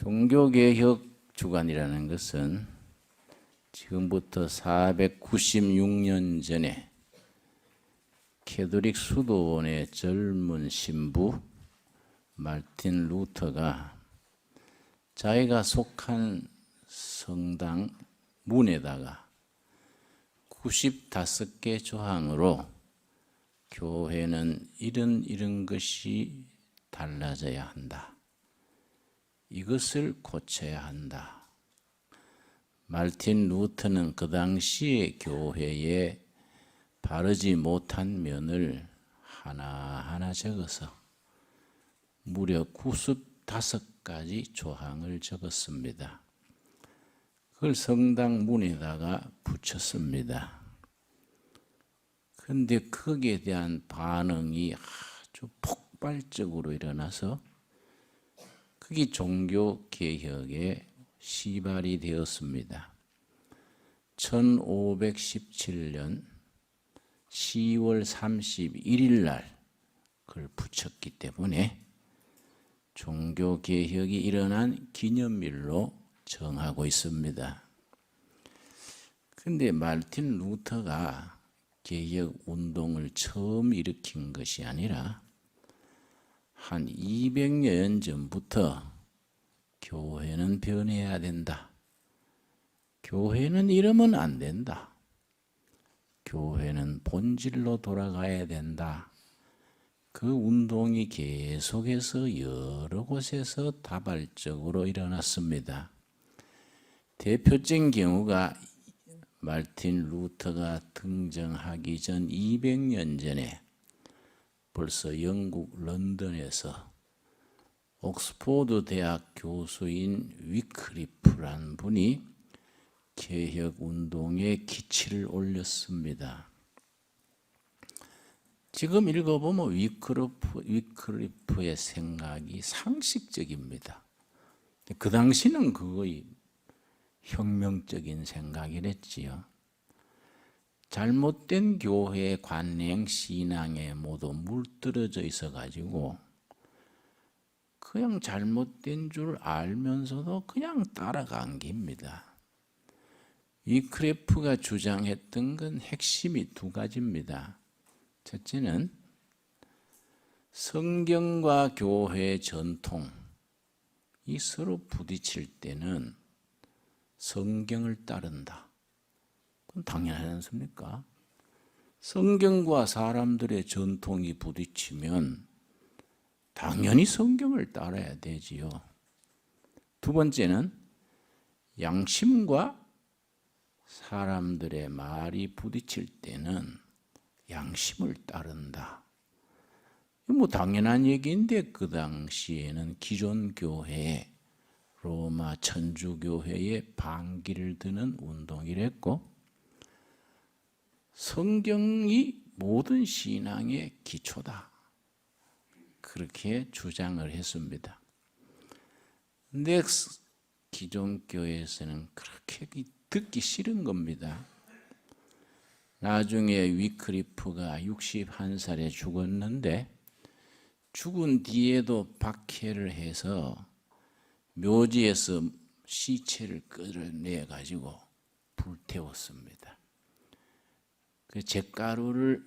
종교개혁 주간이라는 것은 지금부터 496년 전에 캐도릭 수도원의 젊은 신부 말틴 루터가 자기가 속한 성당 문에다가 95개 조항으로 교회는 이런 이런 것이 달라져야 한다. 이것을 고쳐야 한다. 말틴 루터는 그 당시의 교회에 바르지 못한 면을 하나하나 적어서 무려 95가지 조항을 적었습니다. 그걸 성당 문에다가 붙였습니다. 근데 거기에 대한 반응이 아주 폭발적으로 일어나서 그게 종교 개혁의 시발이 되었습니다. 1517년 10월 31일 날 그걸 붙였기 때문에 종교 개혁이 일어난 기념일로 정하고 있습니다. 근데 말틴 루터가 개혁 운동을 처음 일으킨 것이 아니라 한 200년 전부터 교회는 변해야 된다. 교회는 이러면 안 된다. 교회는 본질로 돌아가야 된다. 그 운동이 계속해서 여러 곳에서 다발적으로 일어났습니다. 대표적인 경우가 말틴 루터가 등장하기 전 200년 전에 벌써 영국 런던에서 옥스포드 대학 교수인 위크리프란 분이 개혁 운동에 기치를 올렸습니다. 지금 읽어보면 위크리프, 위크리프의 생각이 상식적입니다. 그 당시는 그거의 혁명적인 생각이랬지요. 잘못된 교회 관행 신앙에 모두 물들어져 있어 가지고 그냥 잘못된 줄 알면서도 그냥 따라간 겁니다. 이 크레프가 주장했던 건 핵심이 두 가지입니다. 첫째는 성경과 교회 전통 이 서로 부딪힐 때는 성경을 따른다. 그건 당연하지 않습니까? 성경과 사람들의 전통이 부딪히면 당연히 성경을 따라야 되지요. 두 번째는 양심과 사람들의 말이 부딪힐 때는 양심을 따른다. 뭐 당연한 얘기인데 그 당시에는 기존 교회에 로마 천주교회의 반기를 드는 운동이랬고 성경이 모든 신앙의 기초다. 그렇게 주장을 했습니다. 근데 기존 교회에서는 그렇게 듣기 싫은 겁니다. 나중에 위크리프가 61살에 죽었는데 죽은 뒤에도 박해를 해서 묘지에서 시체를 끌어내 가지고 불태웠습니다. 그 잿가루를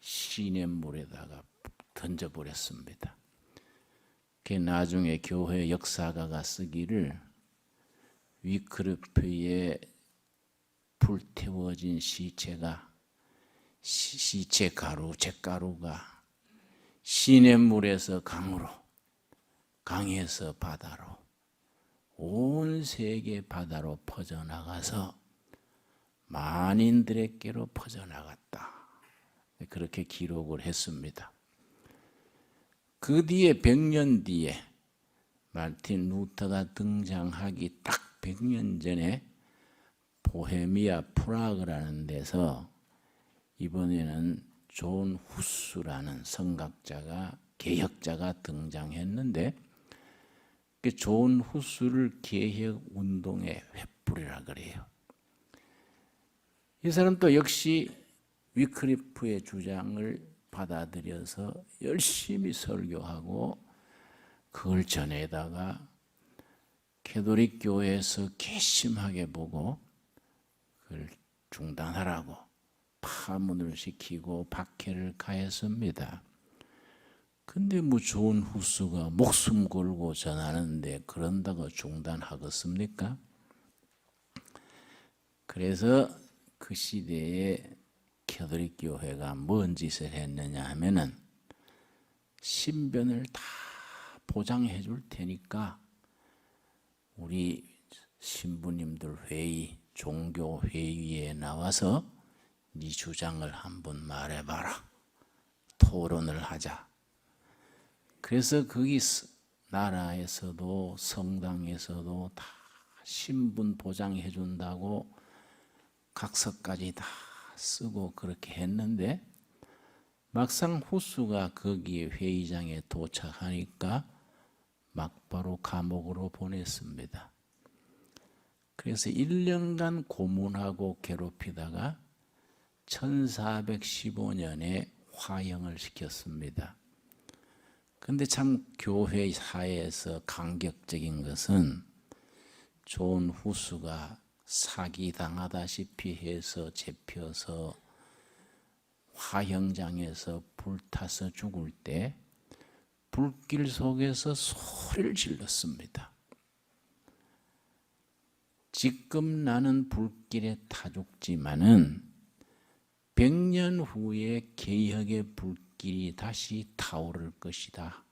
시냇물에다가 던져버렸습니다. 그 나중에 교회 역사가가 쓰기를 위크르프의 불태워진 시체가 시 체 가루, 잿가루가 시냇물에서 강으로 강에서 바다로 온 세계 바다로 퍼져나가서 만인들에게로 퍼져나갔다. 그렇게 기록을 했습니다. 그 뒤에 100년 뒤에 말틴 루터가 등장하기 딱 100년 전에 보헤미아 프라그라는 데서 이번에는 존 후스라는 성각자가 개혁자가 등장했는데 그존 후스를 개혁 운동의 횃불이라 그래요. 이 사람도 역시 위크리프의 주장을 받아들여서 열심히 설교하고 그걸 전에다가 캐도릭 교회에서 괘씸하게 보고 그걸 중단하라고 파문을 시키고 박해를 가했습니다. 근데 뭐 좋은 후수가 목숨 걸고 전하는데 그런다고 중단하겠습니까? 그래서 그 시대에 캐도릭 교회가 뭔 짓을 했느냐 하면은 신변을 다 보장해 줄 테니까 우리 신부님들 회의, 종교 회의에 나와서 네 주장을 한번 말해봐라. 토론을 하자. 그래서 거기 스- 나라에서도 성당에서도 다 신분 보장해 준다고 각서까지 다 쓰고 그렇게 했는데 막상 후수가 거기 회의장에 도착하니까 막바로 감옥으로 보냈습니다. 그래서 1년간 고문하고 괴롭히다가 1415년에 화형을 시켰습니다. 근데 참 교회 사회에서 감격적인 것은 좋은 후수가 사기 당하다시피 해서 잡혀서 화형장에서 불타서 죽을 때 불길 속에서 소리를 질렀습니다. 지금 나는 불길에 타 죽지만은 100년 후에 개혁의 불길이 다시 타오를 것이다.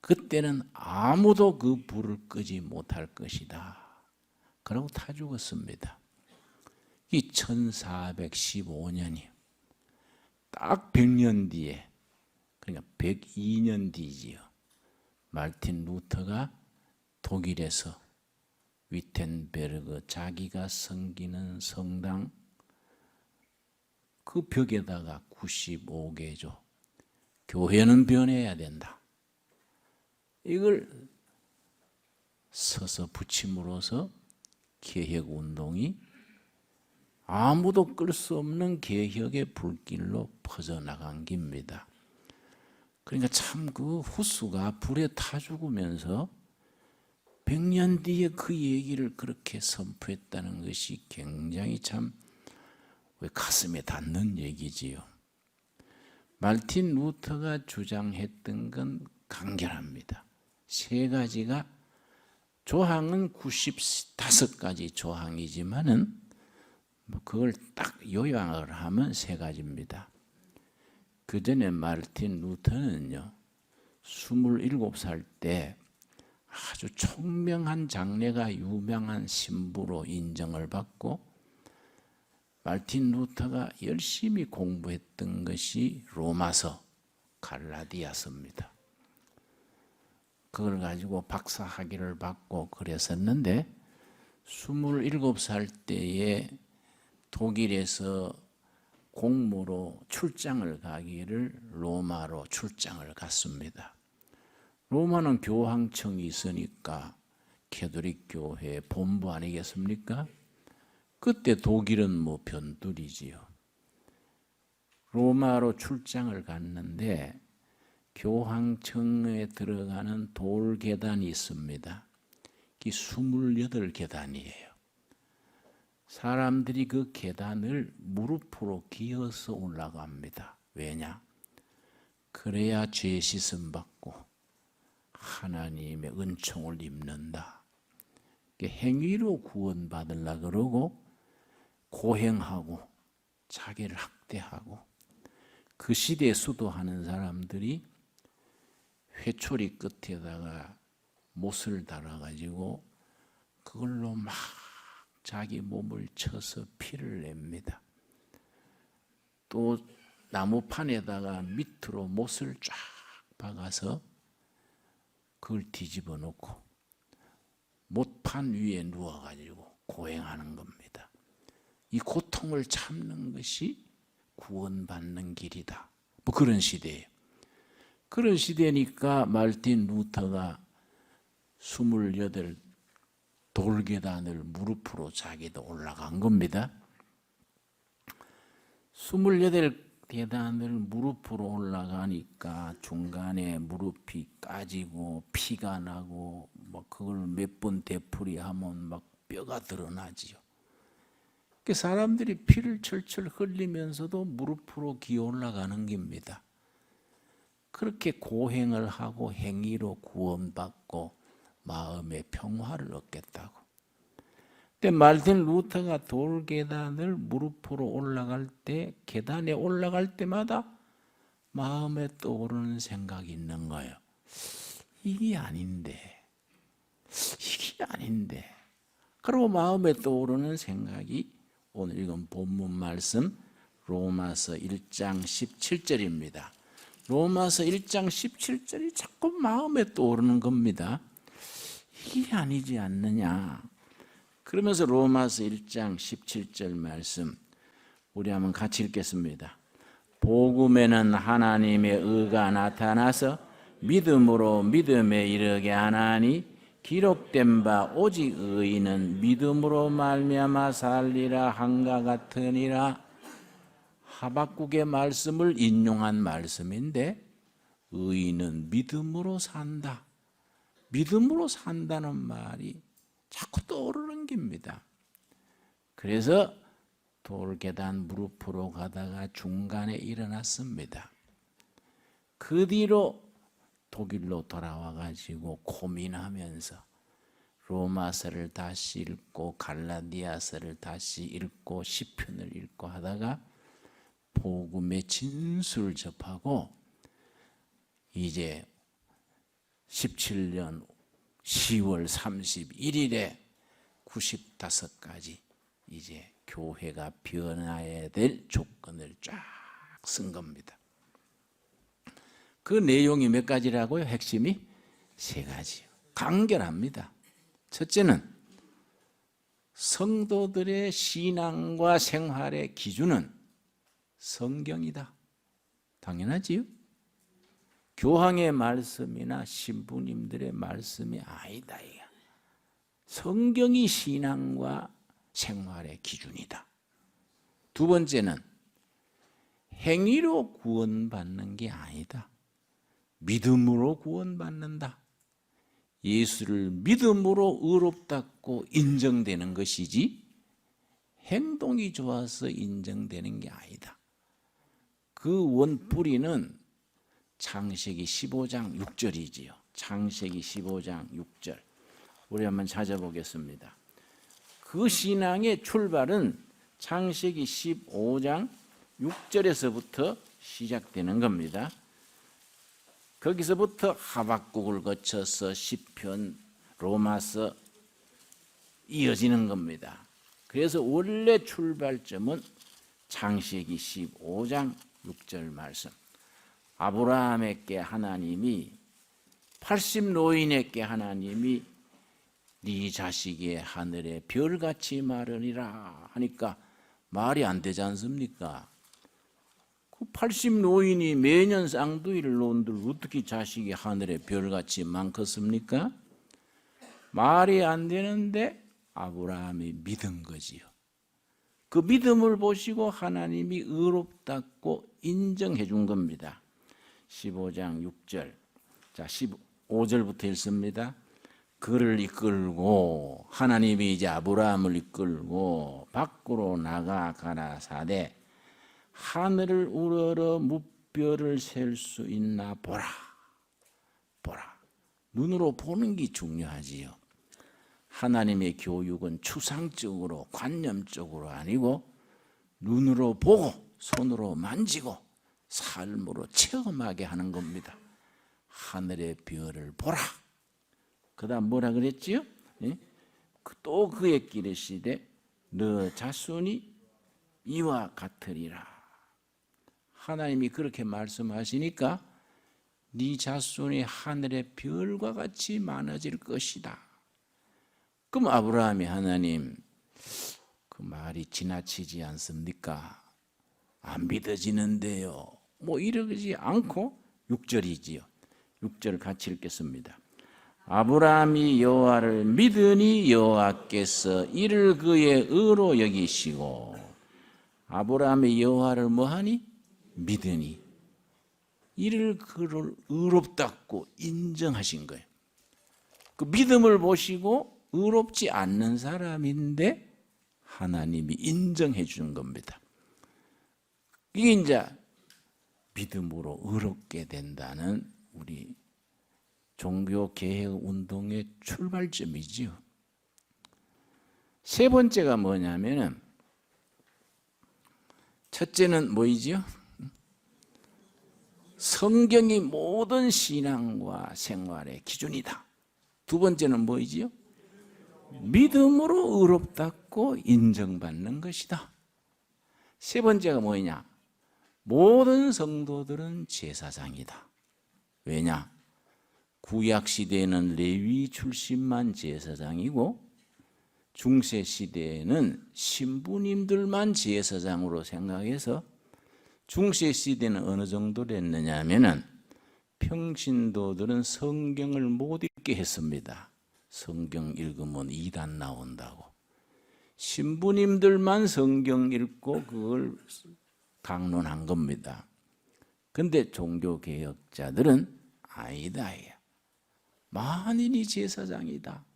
그때는 아무도 그 불을 끄지 못할 것이다. 그러고 타 죽었습니다. 이 1415년이 딱 100년 뒤에 그러니까 102년 뒤지요. 말틴 루터가 독일에서 위텐베르그 자기가 섬기는 성당 그 벽에다가 95개죠. 교회는 변해야 된다. 이걸 서서 붙임으로써 개혁 운동이 아무도 끌 수 없는 개혁의 불길로 퍼져나간 겁니다. 그러니까 참 그 후수가 불에 타 죽으면서 100년 뒤에 그 얘기를 그렇게 선포했다는 것이 굉장히 참 왜 가슴에 닿는 얘기지요. 말틴 루터가 주장했던 건 간결합니다. 세 가지가 조항은 95가지 조항이지만은 뭐 그걸 딱 요약을 하면 세 가지입니다. 그 전에 마르틴 루터는요, 27살 때 아주 총명한 장래가 유명한 신부로 인정을 받고 말틴 루터가 열심히 공부했던 것이 로마서 갈라디아서입니다. 그걸 가지고 박사 학위를 받고 그랬었는데 27살 때에 독일에서 공무로 출장을 가기를 로마로 출장을 갔습니다. 로마는 교황청이 있으니까 캐도릭 교회 본부 아니겠습니까? 그때 독일은 뭐 변두리지요. 로마로 출장을 갔는데 교황청에 들어가는 돌 계단이 있습니다. 이 28계단이에요. 사람들이 그 계단을 무릎으로 기어서 올라갑니다. 왜냐? 그래야 죄 씻음 받고 하나님의 은총을 입는다. 행위로 구원받으려 그러고 고행하고 자기를 학대하고 그 시대에 수도하는 사람들이 회초리 끝에다가 못을 달아가지고 그걸로 막 자기 몸을 쳐서 피를 냅니다. 또 나무판에다가 밑으로 못을 쫙 박아서 그걸 뒤집어 놓고 못판 위에 누워가지고 고행하는 겁니다. 이 고통을 참는 것이 구원받는 길이다. 뭐 그런 시대예요. 그런 시대니까 말틴 루터가 28 돌계단을 무릎으로 자기도 올라간 겁니다. 28 계단을 무릎으로 올라가니까 중간에 무릎이 까지고 피가 나고 막 그걸 몇 번 되풀이하면 막 뼈가 드러나지요. 그 사람들이 피를 철철 흘리면서도 무릎으로 기어 올라가는 겁니다. 그렇게 고행을 하고 행위로 구원받고 마음의 평화를 얻겠다고. 근데 말틴 루터가 돌 계단을 무릎으로 올라갈 때 계단에 올라갈 때마다 마음에 떠오르는 생각이 있는 거예요. 이게 아닌데, 이게 아닌데. 그리고 마음에 떠오르는 생각이 오늘 읽은 본문 말씀 로마서 1장 17절입니다. 로마서 1장 17절이 자꾸 마음에 떠오르는 겁니다. 이게 아니지 않느냐. 그러면서 로마서 1장 17절 말씀 우리 한번 같이 읽겠습니다. 복음에는 하나님의 의가 나타나서 믿음으로 믿음에 이르게 하나니 기록된 바 오직 의인은 믿음으로 말미암아 살리라 한가 같으니라 하박국의 말씀을 인용한 말씀인데 의인은 믿음으로 산다. 믿음으로 산다는 말이 자꾸 떠오르는 겁니다. 그래서 돌계단 무릎으로 가다가 중간에 일어났습니다. 그 뒤로 독일로 돌아와 가지고 고민하면서 로마서를 다시 읽고 갈라디아서를 다시 읽고 시편을 읽고 하다가 복음의 진수를 접하고 이제 17년 10월 31일에 95가지 이제 교회가 변화해야 될 조건을 쫙 쓴 겁니다. 그 내용이 몇 가지라고요? 핵심이 세 가지요. 간결합니다. 첫째는 성도들의 신앙과 생활의 기준은 성경이다. 당연하지요? 교황의 말씀이나 신부님들의 말씀이 아니다. 성경이 신앙과 생활의 기준이다. 두 번째는 행위로 구원받는 게 아니다. 믿음으로 구원받는다. 예수를 믿음으로 의롭다고 인정되는 것이지 행동이 좋아서 인정되는 게 아니다. 그 원 뿌리는 창세기 15장 6절이지요. 창세기 15장 6절. 우리 한번 찾아보겠습니다. 그 신앙의 출발은 창세기 15장 6절에서부터 시작되는 겁니다. 거기서부터 하박국을 거쳐서 시편, 로마서 이어지는 겁니다. 그래서 원래 출발점은 창세기 15장 6절 말씀. 아브라함에게 하나님이 80 노인에게 하나님이 네 자식의 하늘에 별같이 마르니라 하니까 말이 안 되지 않습니까? 그80 노인이 매년 쌍둥이를 놓은들 어떻게 자식이 하늘에 별같이 많겠습니까? 말이 안 되는데 아브라함이 믿은 거지요. 그 믿음을 보시고 하나님이 의롭다고 인정해 준 겁니다. 15장 6절. 자, 15절부터 읽습니다. 그를 이끌고 하나님이 이제 아브라함을 이끌고 밖으로 나가 가라사대 하늘을 우러러 무별을 셀수 있나 보라. 보라. 눈으로 보는 게 중요하지요. 하나님의 교육은 추상적으로 관념적으로 아니고 눈으로 보고 손으로 만지고 삶으로 체험하게 하는 겁니다. 하늘의 별을 보라. 그다음 뭐라 그랬지요? 예? 또 그의 길에 시되 너 자손이 이와 같으리라. 하나님이 그렇게 말씀하시니까 네 자손이 하늘의 별과 같이 많아질 것이다. 그럼 아브라함이 하나님 그 말이 지나치지 않습니까? 안 믿어지는데요. 뭐 이러지 않고 6절이지요. 6절 같이 읽겠습니다. 아브라함이 여호와를 믿으니 여호와께서 이를 그의 의로 여기시고 아브라함이 여호와를 뭐하니 믿으니 이를 그를 의롭다고 인정하신 거예요. 그 믿음을 보시고 의롭지 않는 사람인데 하나님이 인정해 주는 겁니다. 이게 이제 믿음으로 의롭게 된다는 우리 종교 개혁 운동의 출발점이지요. 세 번째가 뭐냐면은 첫째는 뭐이지요? 성경이 모든 신앙과 생활의 기준이다. 두 번째는 뭐이지요? 믿음으로 의롭다고 인정받는 것이다. 세 번째가 뭐냐? 모든 성도들은 제사장이다. 왜냐? 구약 시대에는 레위 출신만 제사장이고 중세 시대에는 신부님들만 제사장으로 생각해서 중세 시대는 어느 정도로 했느냐면은 평신도들은 성경을 못 읽게 했습니다. 성경 읽으면 이단 나온다고. 신부님들만 성경 읽고 그걸 강론한 겁니다. 근데 종교 개혁자들은 아니다. 만인이 제사장이다.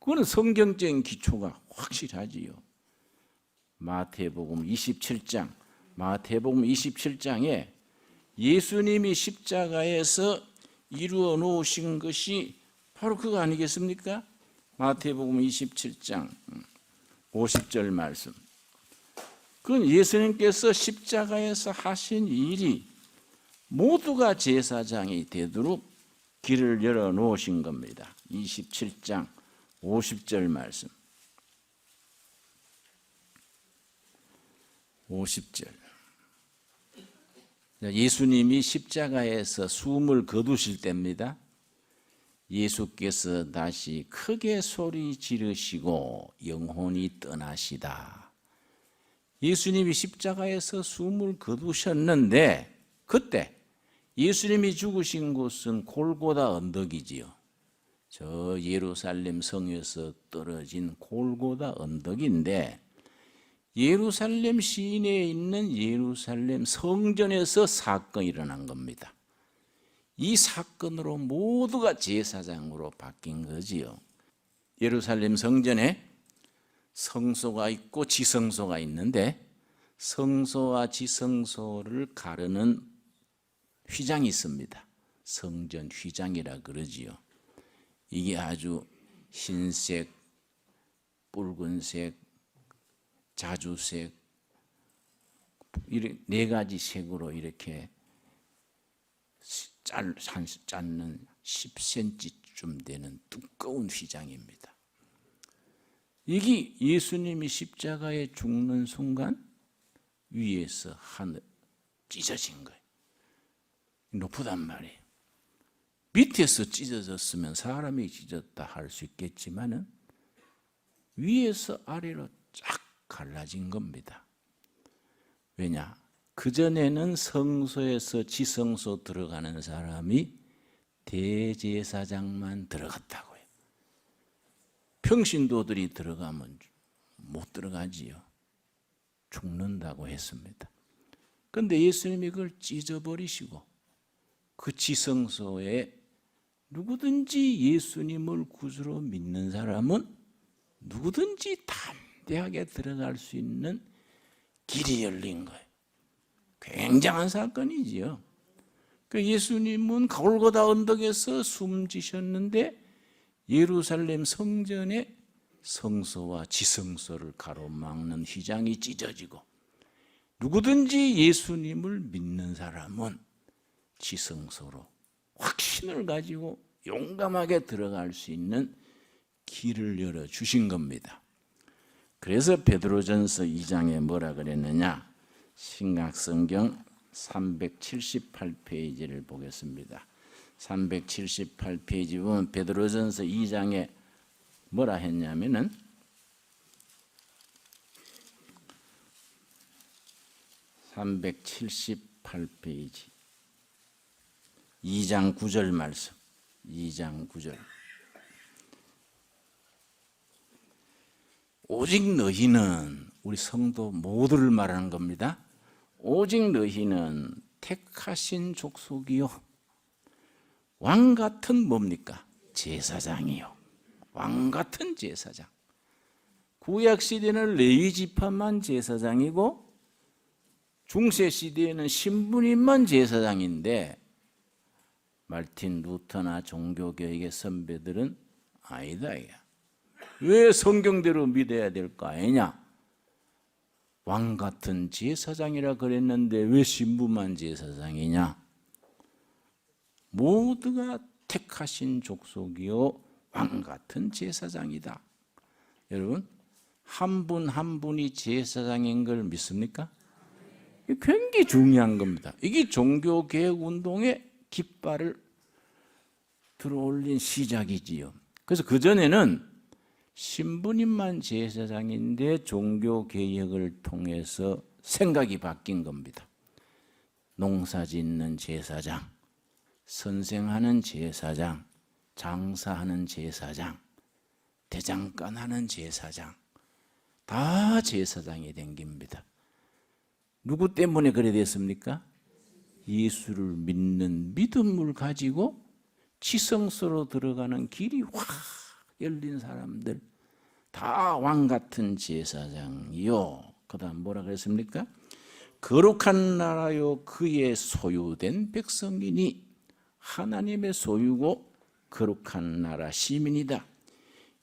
그거는 성경적인 기초가 확실하지요. 마태복음 27장, 마태복음 27장에 예수님이 십자가에서 이루어 놓으신 것이 바로 그거 아니겠습니까? 마태복음 27장 50절 말씀. 그건 예수님께서 십자가에서 하신 일이 모두가 제사장이 되도록 길을 열어 놓으신 겁니다. 27장 50절 말씀. 50절. 예수님이 십자가에서 숨을 거두실 때입니다. 예수께서 다시 크게 소리 지르시고 영혼이 떠나시다. 예수님이 십자가에서 숨을 거두셨는데 그때 예수님이 죽으신 곳은 골고다 언덕이지요. 저 예루살렘 성에서 떨어진 골고다 언덕인데 예루살렘 시내에 있는 예루살렘 성전에서 사건이 일어난 겁니다. 이 사건으로 모두가 제사장으로 바뀐 거지요. 예루살렘 성전에 성소가 있고 지성소가 있는데 성소와 지성소를 가르는 휘장이 있습니다. 성전 휘장이라 그러지요. 이게 아주 흰색, 붉은색, 자주색 네 가지 색으로 이렇게 짤, 짰는 10cm쯤 되는 두꺼운 휘장입니다. 이게 예수님이 십자가에 죽는 순간 위에서 하늘 찢어진 거예요. 높단 말이에요. 밑에서 찢어졌으면 사람이 찢었다 할 수 있겠지만은 위에서 아래로 쫙 갈라진 겁니다. 왜냐? 그전에는 성소에서 지성소 들어가는 사람이 대제사장만 들어갔다고요. 평신도들이 들어가면 못 들어가지요. 죽는다고 했습니다. 근데 예수님이 그걸 찢어버리시고 그 지성소에 누구든지 예수님을 구주로 믿는 사람은 누구든지 담대하게 들어갈 수 있는 길이 열린 거예요. 굉장한 사건이지요. 그 예수님은 골고다 언덕에서 숨지셨는데 예루살렘 성전에 성소와 지성소를 가로막는 휘장이 찢어지고 누구든지 예수님을 믿는 사람은 지성소로 확신을 가지고 용감하게 들어갈 수 있는 길을 열어 주신 겁니다. 그래서 베드로전서 2장에 뭐라 그랬느냐? 신약성경 378페이지를 보겠습니다. 378페이지 보면 베드로전서 2장에 뭐라 했냐면은 (378페이지) 2장 9절 말씀. 2장 9절. 오직 너희는 우리 성도 모두를 말하는 겁니다. 오직 너희는 택하신 족속이요 왕 같은 뭡니까? 제사장이요. 왕 같은 제사장. 구약 시대는 레위 지파만 제사장이고 중세 시대에는 신부님만 제사장인데 말틴 루터나 종교교육의 선배들은 아니다. 왜 성경대로 믿어야 될 거 아니냐? 왕 같은 제사장이라 그랬는데 왜 신부만 제사장이냐? 모두가 택하신 족속이요 왕 같은 제사장이다. 여러분 한분한 분이 제사장인 걸 믿습니까? 굉장히 중요한 겁니다. 이게 종교 개혁 운동의 깃발을 들어올린 시작이지요. 그래서 그 전에는 신부님만 제사장인데 종교 개혁을 통해서 생각이 바뀐 겁니다. 농사 짓는 제사장, 선생하는 제사장, 장사하는 제사장, 대장간 하는 제사장, 다 제사장이 된 겁니다. 누구 때문에 그래 됐습니까? 예수를 믿는 믿음을 가지고 지성소로 들어가는 길이 확 열린 사람들 다 왕 같은 제사장이요. 그다음 뭐라 그랬습니까? 거룩한 나라요 그의 소유된 백성이니 하나님의 소유고 거룩한 나라 시민이다.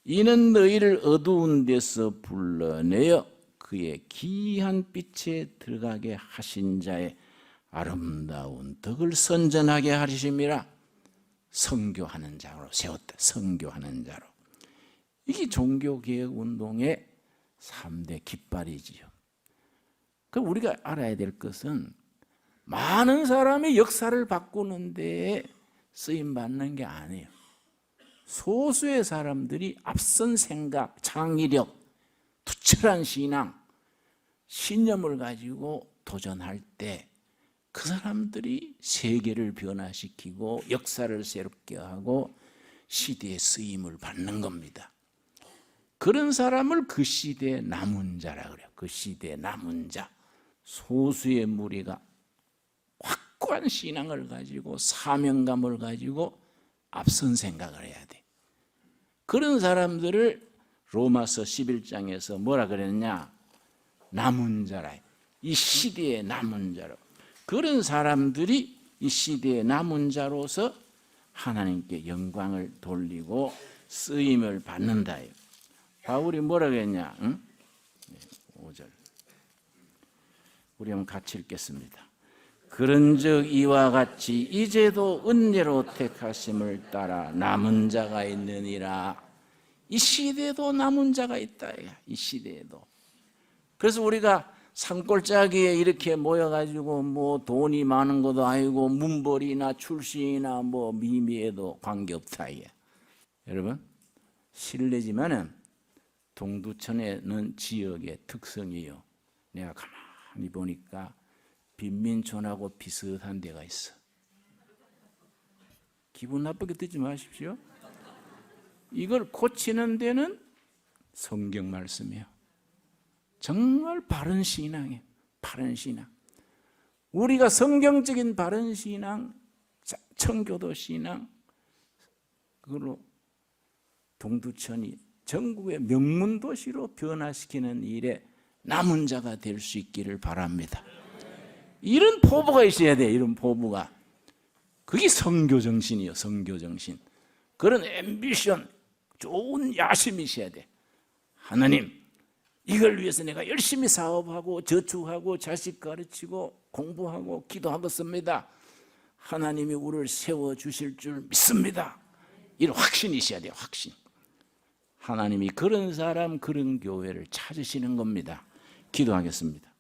이는 너희를 어두운 데서 불러내어 그의 귀한 빛에 들어가게 하신 자의 아름다운 덕을 선전하게 하심이라 성교하는 자로 세웠다. 성교하는 자로. 이게 종교개혁 운동의 3대 깃발이지요. 그 우리가 알아야 될 것은 많은 사람이 역사를 바꾸는데 쓰임 받는 게 아니에요. 소수의 사람들이 앞선 생각, 창의력, 투철한 신앙, 신념을 가지고 도전할 때 그 사람들이 세계를 변화시키고 역사를 새롭게 하고 시대의 쓰임을 받는 겁니다. 그런 사람을 그 시대의 남은 자라 그래요. 그 시대의 남은 자. 소수의 무리가 확고한 신앙을 가지고 사명감을 가지고 앞선 생각을 해야 돼. 그런 사람들을 로마서 11장에서 뭐라 그랬냐? 남은 자라. 이 시대의 남은 자로. 그런 사람들이 이 시대의 남은 자로서 하나님께 영광을 돌리고 쓰임을 받는다. 바울이 뭐라 그랬냐? 응? 5절. 우리 한번 같이 읽겠습니다. 그런즉 이와 같이 이제도 은혜로 택하심을 따라 남은 자가 있느니라. 이 시대에도 남은 자가 있다. 이 시대에도. 그래서 우리가 산골짜기에 이렇게 모여가지고 뭐 돈이 많은 것도 아니고 문벌이나 출신이나 뭐 미미에도 관계없다. 이게. 여러분 실례지만은 동두천에는 지역의 특성이요. 내가 가만히 보니까 빈민촌하고 비슷한 데가 있어. 기분 나쁘게 듣지 마십시오. 이걸 고치는 데는 성경 말씀이에요. 정말 바른 신앙이에요. 바른 신앙. 우리가 성경적인 바른 신앙, 청교도 신앙, 그걸로 동두천이 전국의 명문 도시로 변화시키는 일에 남은 자가 될 수 있기를 바랍니다. 이런 포부가 있어야 돼. 이런 포부가. 그게 성교 정신이요. 성교 정신. 그런 앰비션, 좋은 야심이 있어야 돼. 하나님, 이걸 위해서 내가 열심히 사업하고 저축하고 자식 가르치고 공부하고 기도하겠습니다. 하나님이 우리를 세워 주실 줄 믿습니다. 이런 확신이 있어야 돼요. 확신. 하나님이 그런 사람, 그런 교회를 찾으시는 겁니다. 기도하겠습니다.